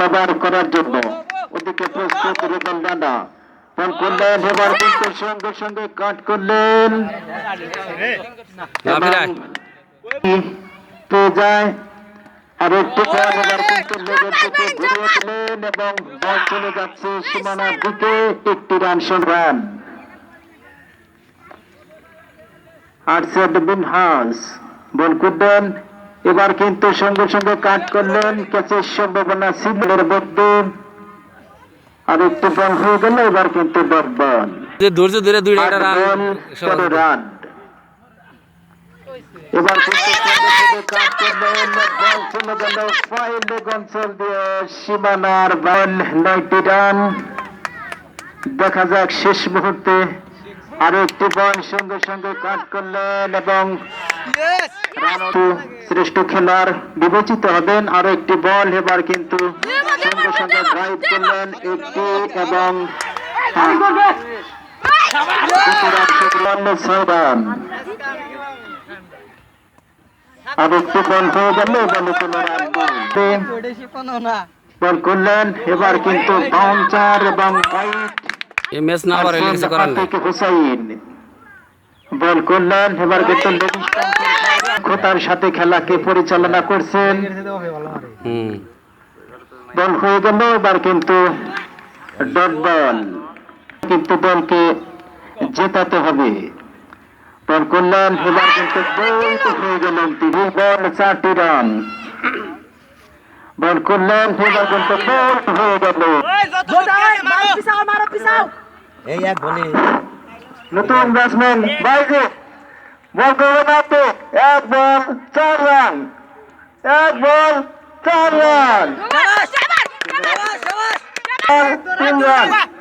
ব্যবহার করার জন্য। ওদিকে প্রস্তুত রুবেল রানা বল করলেন এবার কিন্তু সঙ্গে সঙ্গে কাট করলেন। না, বিরাট। এবং পেয়ে যায়। আর একটু পর এবার কিন্তু লেগের দিকে ঘুরিয়ে দিলেন এবং বল চলে যাচ্ছে সীমানার দিকে। একটি রান রান। আরশেদ বিন হাস বল করলেন এবার কিন্তু সঙ্গে সঙ্গে কাট করলেন ক্যাচের সম্ভাবনা এর মধ্যে আর একটু বল হয়ে গেল এবার কিন্তু ডট বল যে ধৈর্য ধরে একটা রান রান। এবার কিন্তু সঙ্গে সঙ্গে কাট করলেন বল চলে গেল ফাইল অঞ্চল দিয়ে সীমানার বল নয়টি রান। দেখা যাক শেষ মুহূর্তে আরও একটি বল সঙ্গে সঙ্গে কাট করলেন এবং শ্রেষ্ঠ খেলোয়াড় বিবেচিত হবেন। আরও একটি বল এবার কিন্তু সঙ্গে সঙ্গে ড্রাইভ করলেন একটি এবং দুটি রান শুধুমাত্র ছয় রান আর একটি বল হয়ে গেল বলে করলেন এবার কিন্তু বাউন্সার এবং হুসাইন। বল করলেন এবার লেডিস্টান খোতার সাথে খেলাকে পরিচালনা করছেন? হুম। বল হয়ে গেল এবার কিন্তু ডট বল। কিন্তু দলকে জেতাতে হবে। বল করলেন এবার কিন্তু বল হয়ে তিনি বল চারটি রান। বল করলেন এবার কিন্তু বল হয়ে গেল। এই এক বলে। নতুন ব্যাটসম্যান বাইরে বল করবে না তো এক বল চার রান এক বল চার রান বল তিন রান